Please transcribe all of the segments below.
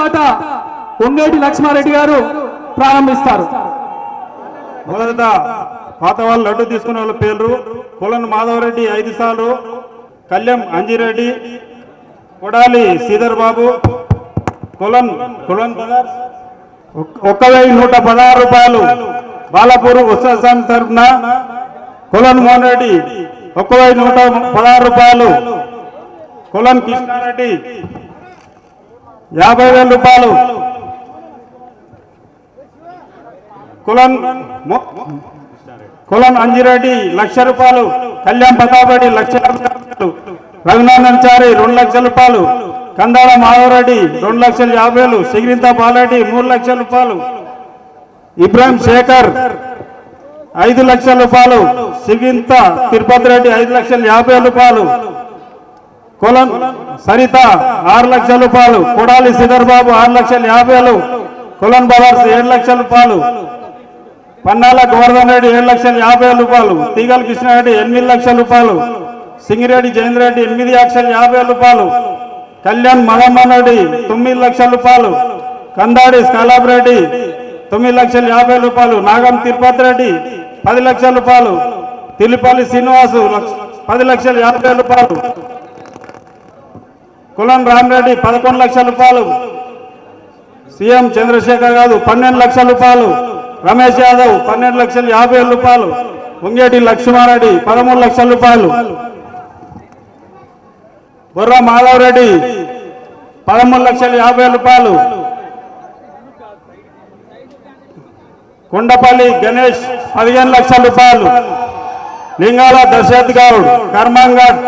పాట ఉంగేటి లక్ష్మారెడ్డి గారు ప్రారంభిస్తారు. మొదట పాత వాళ్ళు లడ్డు తీసుకున్న వాళ్ళ పేర్లు. కులన్ మాధవరెడ్డి ఐదు సార్లు. కళ్యాణ్ అంజిరెడ్డి కొడాలి శ్రీధర్ బాబు కులన్ కులన్ ఒక్క వెయ్యి నూట పదహారు రూపాయలు బాలాపూర్ ఉత్సవ తరఫున కులన్ మోహన్ రెడ్డి ఒక్క వెయ్యి నూట పదహారు రూపాయలు. కులన్ కృష్ణారెడ్డి యాభై వేల రూపాయలు. కులన్ కులన్ అంజిరెడ్డి లక్ష రూపాయలు కళ్యాణ్ ప్రతాపరెడ్డి లక్ష రూపాయలు రఘునాథన్ చారి రెండు లక్షల రూపాయలు కందాల మాధవరెడ్డి రెండు లక్షల యాభై వేలు సిగిరింత బాలరెడ్డి మూడు లక్షల రూపాయలు ఇబ్రాహిం శేఖర్ ఐదు లక్షల రూపాయలు సిగింత తిరుపతి రెడ్డి ఐదు లక్షల యాభై రూపాయలు కులం సరిత ఆరు లక్షల రూపాయలు కొడాలి సిదర్బాబు ఆరు లక్షల యాభై వేలు కులన్ బవర్స్ ఏడు లక్షల రూపాయలు పన్నాల గోవర్ధన్ రెడ్డి ఏడు లక్షల యాభై రూపాయలు తీగల కృష్ణారెడ్డి ఎనిమిది లక్షల రూపాయలు సింగిరెడ్డి జయేంద్ర రెడ్డి ఎనిమిది లక్షల యాభై వేల రూపాయలు కళ్యాణ్ మదమ్మన్ రెడ్డి తొమ్మిది లక్షల రూపాయలు కందాడి స్కాలాబ్ రెడ్డి తొమ్మిది లక్షల యాభై రూపాయలు నాగం తిరుపతి రెడ్డి పది లక్షల రూపాయలు తిల్లిపల్లి శ్రీనివాసు పది లక్షల యాభై రూపాయలు కులం రామిరెడ్డి పదకొండు లక్షల రూపాయలు. సీఎం చంద్రశేఖర్ గారు పన్నెండు లక్షల రూపాయలు. రమేష్ యాదవ్ పన్నెండు లక్షల యాభై వేల రూపాయలు. ముంగేటి లక్ష్మారెడ్డి పదమూడు లక్షల రూపాయలు. బుర్ర మాధవరెడ్డి పదమూడు లక్షల యాభై వేల రూపాయలు. కొండపల్లి గణేష్ పదిహేను లక్షల రూపాయలు. లింగాల దశరథ్ గౌడ్ కర్మంగడ్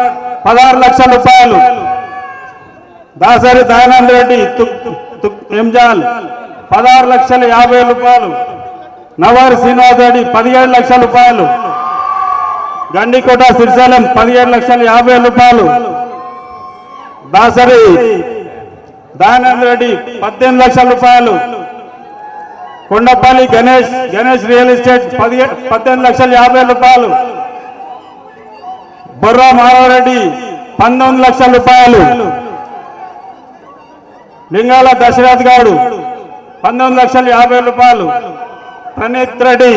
పదహారు లక్షల రూపాయలు. దాసరి దయానంద రెడ్డి తుక్- తుక్- పదహారు లక్షల యాభై రూపాయలు. నవారి శ్రీనివాస్ రెడ్డి పదిహేడు లక్షల రూపాయలు. గండికోట శ్రీశైలం పదిహేడు లక్షల యాభై రూపాయలు. దాసరి దయానంద రెడ్డి పద్దెనిమిది లక్షల రూపాయలు. కొండపల్లి గణేష్ గణేష్ రియల్ ఎస్టేట్ పదిహే పద్దెనిమిది లక్షల యాభై రూపాయలు. బొర్రా మాధవరెడ్డి పంతొమ్మిది లక్షల రూపాయలు. లింగాల దశరథ్ గౌడు పంతొమ్మిది లక్షల యాభై రూపాయలు. ప్రణీత్ రెడ్డి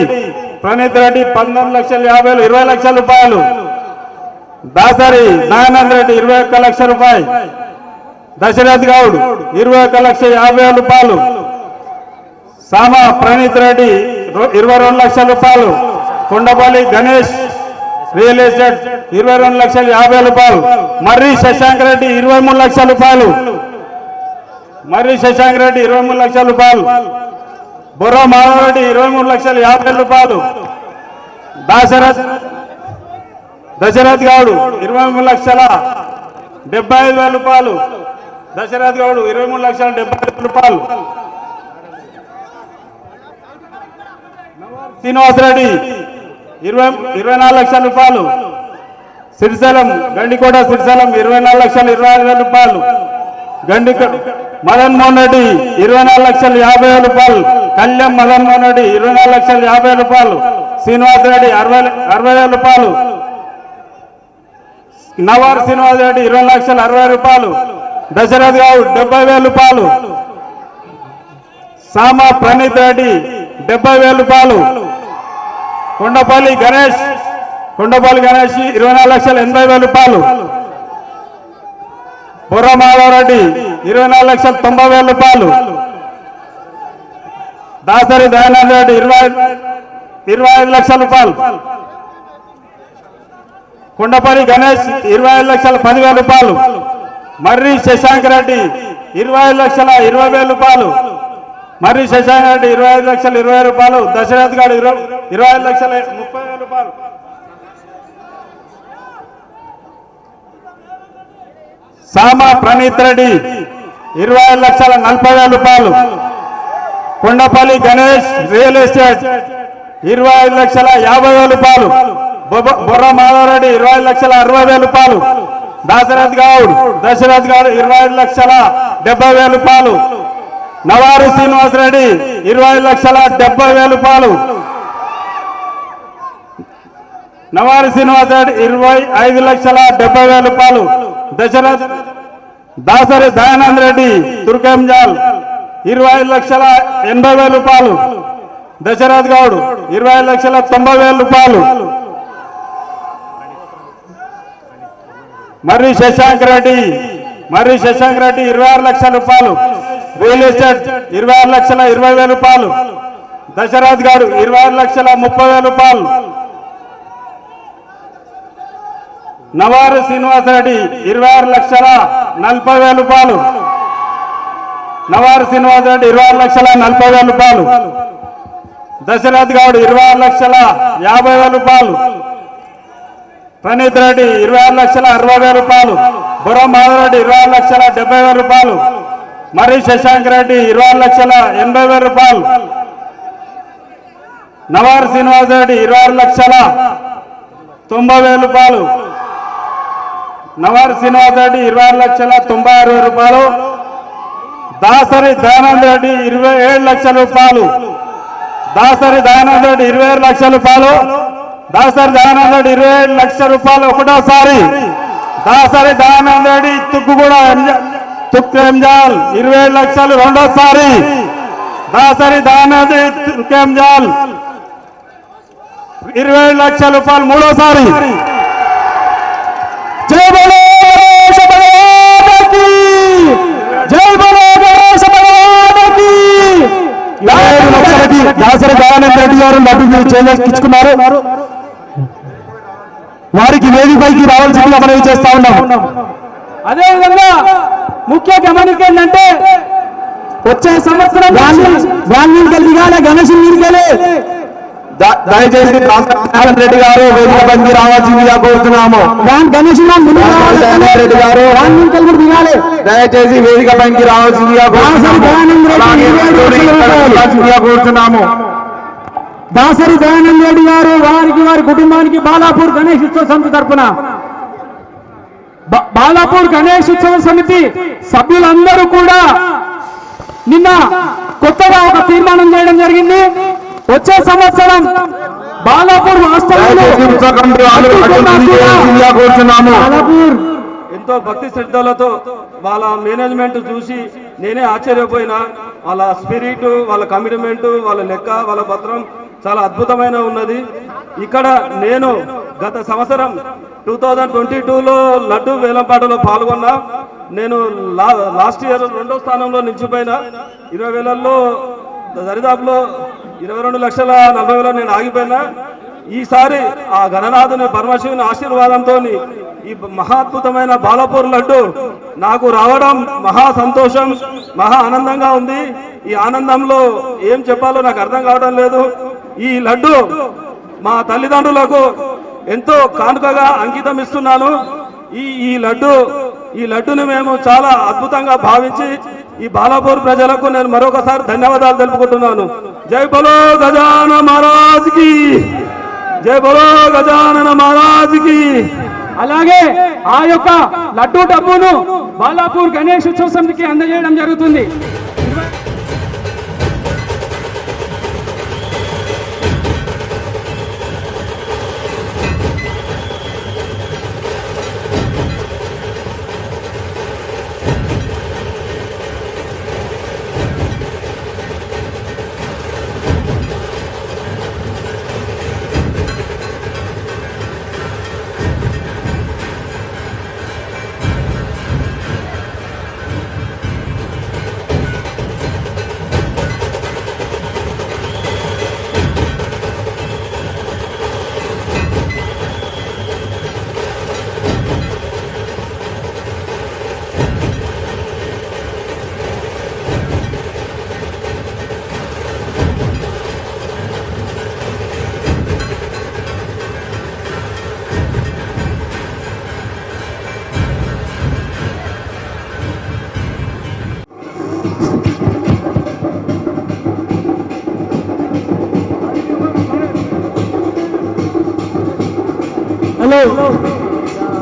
ప్రణీత్ రెడ్డి పంతొమ్మిది లక్షల యాభై ఇరవై లక్షల రూపాయలు. దాసరి దయానంద్ రెడ్డి ఇరవై ఒక్క లక్ష రూపాయలు. దశరథ్ గౌడ్ ఇరవై ఒక్క లక్ష యాభై వేల రూపాయలు. సామ ప్రణీత్ రెడ్డి ఇరవై రెండు లక్షల రూపాయలు. కొండపల్లి గణేష్ రియల్ ఎస్టేట్ ఇరవై రెండు లక్షల యాభై రూపాయలు. మర్రి శశాంక్ రెడ్డి ఇరవై మూడు లక్షల రూపాయలు. మర్రి శశాంక్ రెడ్డి ఇరవై మూడు లక్షల రూపాయలు. బుర్ర మాధవరెడ్డి ఇరవై మూడు లక్షల యాభై వేల రూపాయలు. దాశరథ్ దశరథ్ గౌడ్ ఇరవై మూడు లక్షల డెబ్బై ఐదు వేల రూపాయలు. దశరథ్ గౌడ్ ఇరవై మూడు లక్షల డెబ్బై ఐదు రూపాయలు. శ్రీనివాసరెడ్డి ఇరవై ఇరవై నాలుగు లక్షల రూపాయలు. సిరిశైలం గండికోట సిరిశైలం ఇరవై నాలుగు లక్షల ఇరవై ఐదు వేల రూపాయలు. గండిక మదన్మోహన్ రెడ్డి ఇరవై నాలుగు లక్షల యాభై వేల రూపాయలు. కళ్యాణ్ మదన్మోహన్ రెడ్డి ఇరవై నాలుగు లక్షల యాభై వేల రూపాయలు. శ్రీనివాసరెడ్డి అరవై అరవై వేల రూపాయలు. నవార్ శ్రీనివాస్ రెడ్డి ఇరవై లక్షల అరవై రూపాయలు. దశరథ్ గౌడ్ డెబ్బై వేల రూపాయలు. సామ ప్రణీత్ రెడ్డి డెబ్బై వేల రూపాయలు. కొండపల్లి గణేష్ కొండపల్లి గణేష్ ఇరవై నాలుగు లక్షల ఎనభై వేల రూపాయలు. బుర్ర మాధవరెడ్డి ఇరవై నాలుగు లక్షల తొంభై వేల రూపాయలు. దాసరి దయానంద రెడ్డి ఇరవై ఇరవై ఐదు లక్షల రూపాయలు. కుండపల్లి గణేష్ ఇరవై ఐదు లక్షల పదివేల రూపాయలు. మర్రి శశాంక్ రెడ్డి ఇరవై ఐదు లక్షల ఇరవై వేల రూపాయలు. మర్రి శశాంక్ రెడ్డి ఇరవై ఐదు లక్షల ఇరవై రూపాయలు. దశరథ్ గారు ఇరవై ఇరవై ఐదు లక్షల ముప్పై వేల రూపాయలు. సామా ప్రణీత్ రెడ్డి ఇరవై ఐదు లక్షల నలభై వేల రూపాయలు. కొండపల్లి గణేష్ రియల్ ఎస్టేట్ ఇరవై ఐదు లక్షల యాభై వేల రూపాయలు. బుర్ర బొర్ర మాధవరెడ్డి ఇరవై ఐదు లక్షల అరవై వేల రూపాయలు. దాశరథ్ గౌడ్ దశరథ్ గౌడ్ ఇరవై ఐదు లక్షల డెబ్బై వేల రూపాయలు. నవారు శ్రీనివాస్ రెడ్డి ఇరవై ఐదు లక్షల డెబ్బై వేల రూపాయలు. నవారు శ్రీనివాస్ రెడ్డి ఇరవై ఐదు లక్షల డెబ్బై వేల రూపాయలు. దశరథ్ దాసరి దయానంద్ రెడ్డి తుర్కంజాల్ ఇరవై ఐదు లక్షల ఎనభై వేల రూపాయలు. దశరథ్ గౌడ్ ఇరవై ఐదు లక్షల తొంభై వేల రూపాయలు. మర్రి శశాంక్ రెడ్డి మర్రి శశాంక్ రెడ్డి ఇరవై ఆరు లక్షల రూపాయలు. రియల్ ఎస్టేట్ ఇరవై ఆరు లక్షల ఇరవై వేల రూపాయలు. దశరథ్ గారు ఇరవై ఆరు లక్షల ముప్పై వేల రూపాయలు. నవారు శ్రీనివాసరెడ్డి ఇరవై ఆరు లక్షల నలభై వేల రూపాయలు. నవారు శ్రీనివాసరెడ్డి ఇరవై ఆరు లక్షల నలభై వేల రూపాయలు. దశరథ్ గౌడ్ ఇరవై ఆరు లక్షల యాభై వేల రూపాయలు. ప్రణీత్ రెడ్డి ఇరవై ఆరు లక్షల అరవై వేల రూపాయలు. బుర్ర మాధవరెడ్డి ఇరవై ఆరు లక్షల డెబ్బై వేల రూపాయలు. మరి శశాంక్ రెడ్డి ఇరవై ఆరు లక్షల ఎనభై వేల రూపాయలు. నవారు శ్రీనివాస్ రెడ్డి ఇరవై ఆరు లక్షల తొంభై వేల రూపాయలు. నవారు శ్రీనివాస్ రెడ్డి ఇరవై ఆరు లక్షల తొంభై ఆరు వేల రూపాయలు. దాసరి దయానంద్ రెడ్డి ఇరవై ఏడు లక్షల రూపాయలు. దాసరి దయానంద్ రెడ్డి ఇరవై ఏడు లక్షల రూపాయలు. దాసరి దయానంద్ రెడ్డి ఇరవై ఏడు లక్షల రూపాయలు ఒకటోసారి. దాసరి దయానంద్ రెడ్డి తుక్కు కూడా తుక్కు ఎంజాల్ ఇరవై ఏడు లక్షలు రెండోసారి. దాసరి దయానంద్ తుక్కు ఎంజాల్ ఇరవై ఏడు లక్షల రూపాయలు మూడోసారి. దాసరి దయానంద రెడ్డి గారు లడ్డు చేయించుకున్నారు. వారికి వేదికపైకి రావాల్సిందిగా మనవి చేస్తా ఉన్నాం అదే విధంగా ముఖ్య గమనిక ఏంటంటే వచ్చే సంవత్సరం గణేష్ మీరికెళ్ళి దయచేసి దయానంద రెడ్డి గారు వేదిక పైకి రావాల్సిందిగా కోరుతున్నాము. రెడ్డి గారు దయచేసి వేదిక పైకి రావాల్సిందిగా కోరుతున్నాము. దాసరి దయానంద రెడ్డి గారు వారికి వారి కుటుంబానికి బాలాపూర్ గణేష్ ఉత్సవ సమితి తరపున. బా- బాలాపూర్ గణేష్ ఉత్సవ సమితి సభ్యులందరూ కూడా నిన్న కొత్తగా ఒక తీర్మానం చేయడం జరిగింది. వచ్చే సంవత్సరం బాలాపూర్ బాలాపూర్. ఎంతో భక్తి శ్రద్ధలతో వాళ్ళ మేనేజ్మెంట్ చూసి నేనే ఆశ్చర్యపోయినా. వాళ్ళ స్పిరిట్ వాళ్ళ కమిట్మెంట్ వాళ్ళ లెక్క వాళ్ళ పత్రం చాలా అద్భుతమైన ఉన్నది. ఇక్కడ నేను గత సంవత్సరం టూ థౌజండ్ ట్వంటీ టూలో లడ్డు వేలంపాటలో పాల్గొన్నా. నేను లా లాస్ట్ ఇయర్ రెండో స్థానంలో నిలిచిపోయినా. ఇరవై వేలల్లో దరిదాపులో ఇరవై రెండు లక్షల నలభై వేల నేను ఆగిపోయినా. ఈసారి ఆ గణనాథుని పరమశివుని ఆశీర్వాదంతో ఈ మహాద్భుతమైన బాలపూర్ లడ్డు నాకు రావడం మహా సంతోషం మహా ఆనందంగా ఉంది. ఈ ఆనందంలో ఏం చెప్పాలో నాకు అర్థం కావడం లేదు. ఈ లడ్డు మా తల్లిదండ్రులకు ఎంతో కానుకగా అంకితం ఇస్తున్నాను. ఈ ఈ లడ్డు ఈ లడ్డుని మేము చాలా అద్భుతంగా భావించి ఈ బాలాపూర్ ప్రజలకు నేను మరొకసారి ధన్యవాదాలు తెలుపుకుంటున్నాను. జై బలో గజాన మహారాజ్కి జై బలో గజానన మహారాజ్కి అలాగే ఆ యొక్క లడ్డూ డబ్బును బాలాపూర్ గణేష్ ఉత్సవ సమితికి అందజేయడం జరుగుతుంది.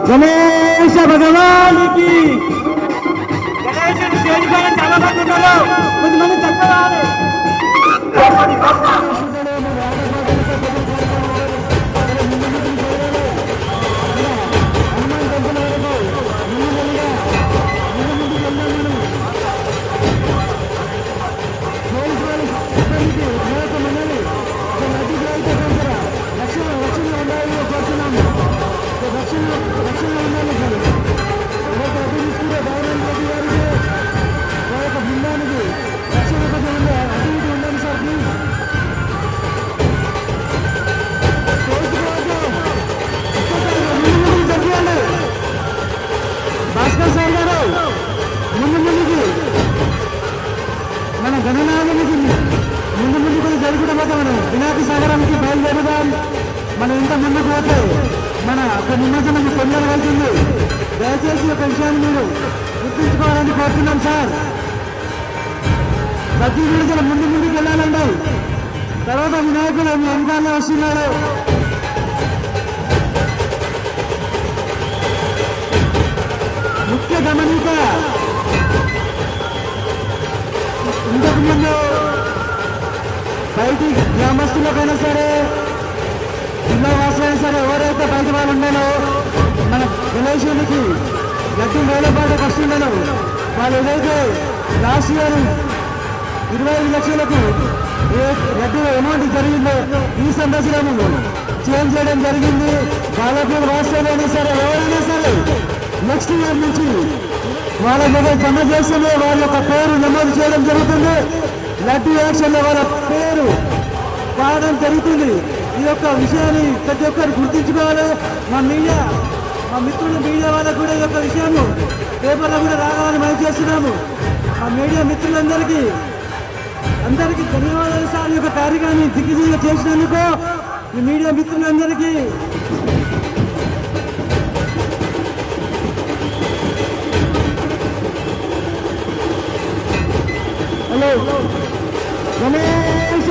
గణేశ మనం ఇంత ముందుకు పోతే మన ఒక నిమజ్జనం తొందర వెళ్తుంది. దయచేసి ఒక విషయాన్ని మీరు గుర్తుంచుకోవాలని కోరుతున్నాం సార్. ప్రతి విడుదల ముందు ముందుకు వెళ్ళాలండి. తర్వాత వినాయకుడు మీ వెనకాలే వస్తున్నాడు ముఖ్య గమనిక ఇంతకు ముందు బయటి గ్రామస్తులకైనా సరే సరే ఎవరైతే బయట వాళ్ళు ఉన్నారో మన గణేశునికి గట్టి వేలపాటకు వస్తుండను వాళ్ళు ఏదైతే లాస్ట్ ఇయర్ ఇరవై ఐదు లక్షలకు ఏ గట్టి అమౌంట్ జరిగిందో ఈ సందర్శనము చేంజ్ చేయడం జరిగింది. వాళ్ళకు రాష్ట్రాలైనా సరే ఎవరైనా సరే నెక్స్ట్ ఇయర్ నుంచి వాళ్ళ మీద జమ చేస్తేనే వాళ్ళ యొక్క పేరు నమోదు చేయడం జరుగుతుంది. లడ్డు యాక్షన్లో వాళ్ళ పేరు కావడం జరుగుతుంది. ఈ యొక్క విషయాన్ని ప్రతి ఒక్కరు గుర్తించుకోవాలి. మా మీడియా మా మిత్రులు మీడియా వాళ్ళకు కూడా ఈ యొక్క విషయాన్ని పేపర్లో కూడా రావాలని మనం చేస్తున్నాము. మా మీడియా మిత్రులందరికీ అందరికీ ధన్యవాదాలు సార్. ఈ యొక్క కార్యక్రమాన్ని దిగ్విజయంగా చేసినందుకు ఈ మీడియా మిత్రులందరికీ హలో. గణేష్